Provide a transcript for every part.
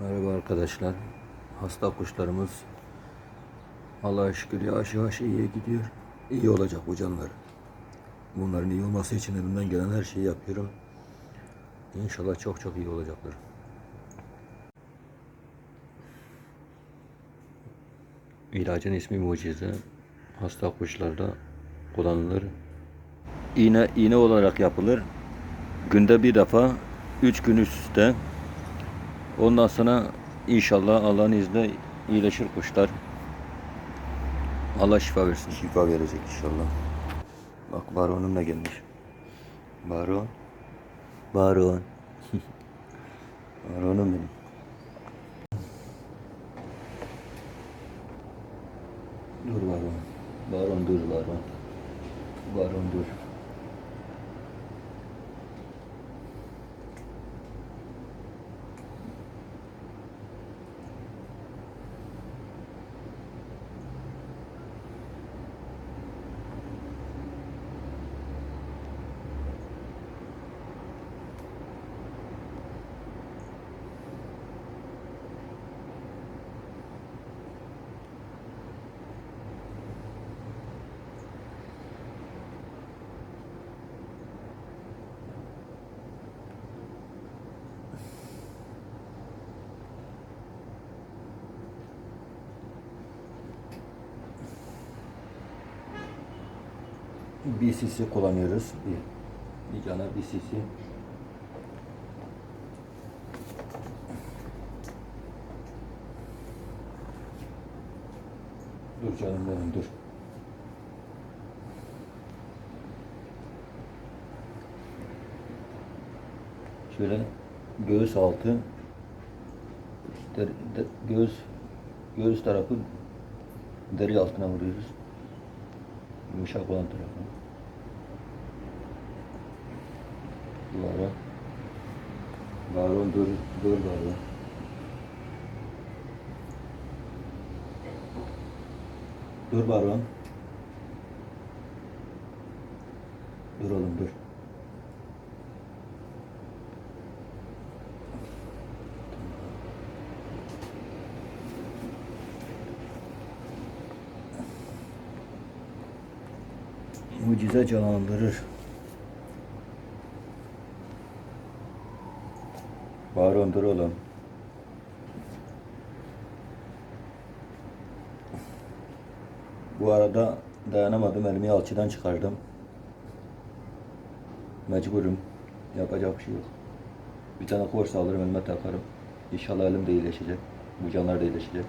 Merhaba arkadaşlar. Hasta kuşlarımız Allah'a şükür yavaş yavaş iyiye gidiyor. İyi olacak bu canlar. Bunların iyi olması için elimden gelen her şeyi yapıyorum. İnşallah çok çok iyi olacaklar. İlacın ismi mucize. Hasta kuşlarda kullanılır. İğne, iğne olarak yapılır. Günde bir defa, üç gün üst üste. Ondan sonra inşallah Allah'ın izniyle iyileşir kuşlar. Allah şifa versin. Şifa verecek inşallah. Bak baronum da gelmiş. Baron. Baron. Baronum benim. Dur baron. Baron dur baron. Baron dur. Bir sisi kullanıyoruz. Bir, bir cana bir sisi. Dur canım benim dur. Şöyle göğüs altı göğüs göğüs tarafı deri altına vuruyoruz. Yumuşak olan tarafı. Duvara. Baron dur, dur baron. Dur baron. Dur oğlum dur. Mucize canlandırır. Oğlum. Bu arada dayanamadım elimi alçıdan çıkardım. Mecburum. Yapacak bir şey yok. Bir tane kors alırım elime takarım. İnşallah elim de iyileşecek. Bu canlar da iyileşecek.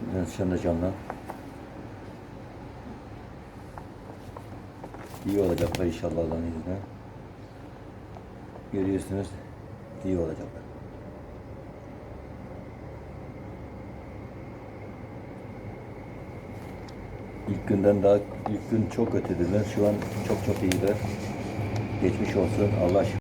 Ben sen de canlan. İyi olacaklar inşallah Allah'ın izniyle. Görüyorsunuz iyi olacaklar. İlk günden daha ilk gün çok kötüdüler. Şu an çok çok iyiler. Geçmiş olsun. Allah şifa